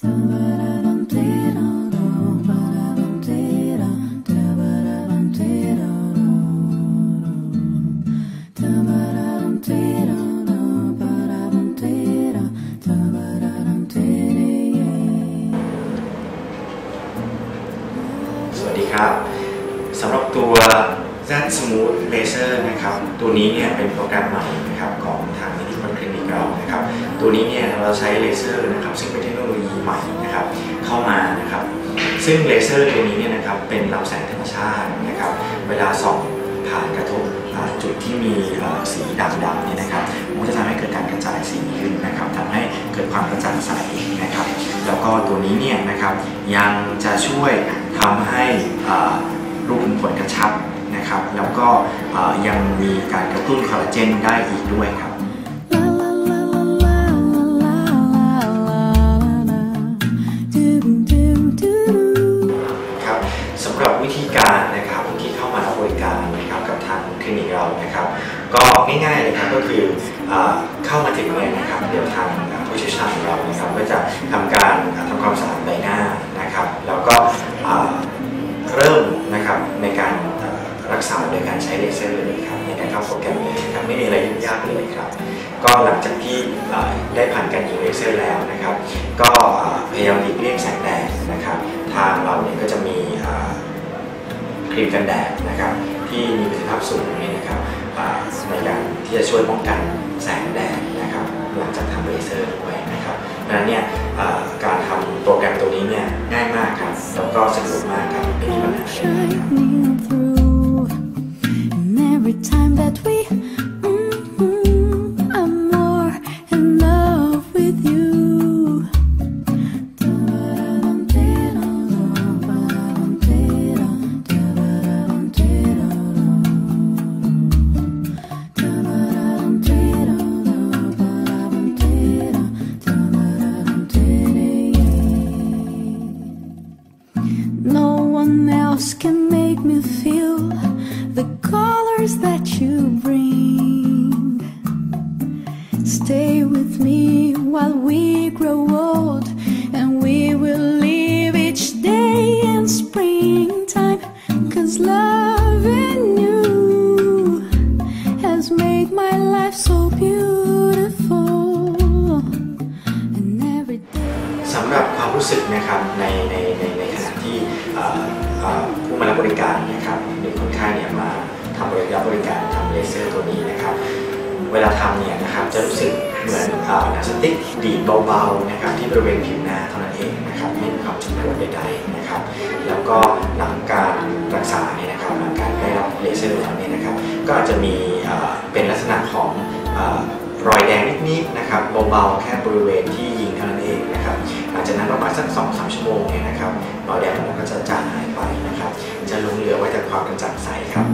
สวัสดีครับสำหรับตัว Z Smooth Laser นะครับตัวนี้เนี่ยเป็นโปรแกรมใหม่นะครับของทางนิติบัตคลินิกเรานะครับตัวนี้เนี่ยเราใช้เลเซอร์นะครับซึ่งเป็นเทคโนโลยี ซึ่งเลเซอร์ตัวนี้เนี่ยนะครับเป็นลำแสงธรรมชาตินะครับเวลาส่องผ่านกระทบจุดที่มีสีด่างๆเนี่ยนะครับมันจะทำให้เกิดการกระจายสีขึ้นนะครับทำให้เกิดความกระจ่างใสนะครับ แล้วก็ตัวนี้เนี่ยนะครับยังจะช่วยทำให้รูขุมขนกระชับนะครับ แล้วก็ยังมีการกระตุ้นคอลลาเจนได้อีกด้วยครับ ง่ายๆเลยครับก็คืออเข้ามาถึงเนี่ยนะครับเดี๋ยวทางผู้เชี่ยวชาญของเรานะครับก็จะทำการทำความสะอาดใบหน้านะครับ แล้วก็เริ่มนะครับในการรักษาโดยการใช้เลเซอร์เลยครับในการเข้าโปรแกรมเลยครับไม่มีอะไรยุ่งยากเลยครับ ก็หลังจากที่ได้ผ่านการยิงเลเซอร์แล้วนะครับ ก็พยายามหลีกเลี่ยงแสงแดดนะครับ ทางเราเนี่ยก็จะมีครีมกันแดดนะครับที่มีประสิทธิภาพสูงนี่นะครับ ในการที่จะช่วยป้องกันแสงแดดนะครับหลังจากทำเลเซอร์ด้วยนะครับดังนั้นเนี่ยการทำโปรแกรมตัวนี้เนี่ยง่ายมากครับแล้วก็สะดวกมากครับไม่มีปัญหาเลย shining through. And สำหรับความรู้สึกนะครับในในในในขณะที่ผู้มารับบริการนะครับหรือคนไข้เนี่ยมาทำบริการบริการทำเลเซอร์ตัวนี้นะครับ เวลาทำเนี่ยนะครับจะรู้สึกเหมือนหนังสติ๊กดีดเบาๆนะครับที่บริเวณผิวหน้าเท่านั้นเองนะครับไม่มีความเจ็บปวดใดๆนะครับ แล้วก็หลังการรักษาเนี่ยนะครับหลังการได้รับเลเซอร์แล้วเนี่ยนะครับ ก็อาจจะมีเป็นลักษณะของรอยแดงนิดๆนะครับเบาๆแค่บริเวณที่ยิงเท่านั้นเอง ลังจากนั้นประมาณสัก2อสชั่วโมงเนี่ยนะครับรอยแดงมันก็จะจางหายไปนะครับ จะหลงเหลือไว้แต่ความกระจ่างใสครับ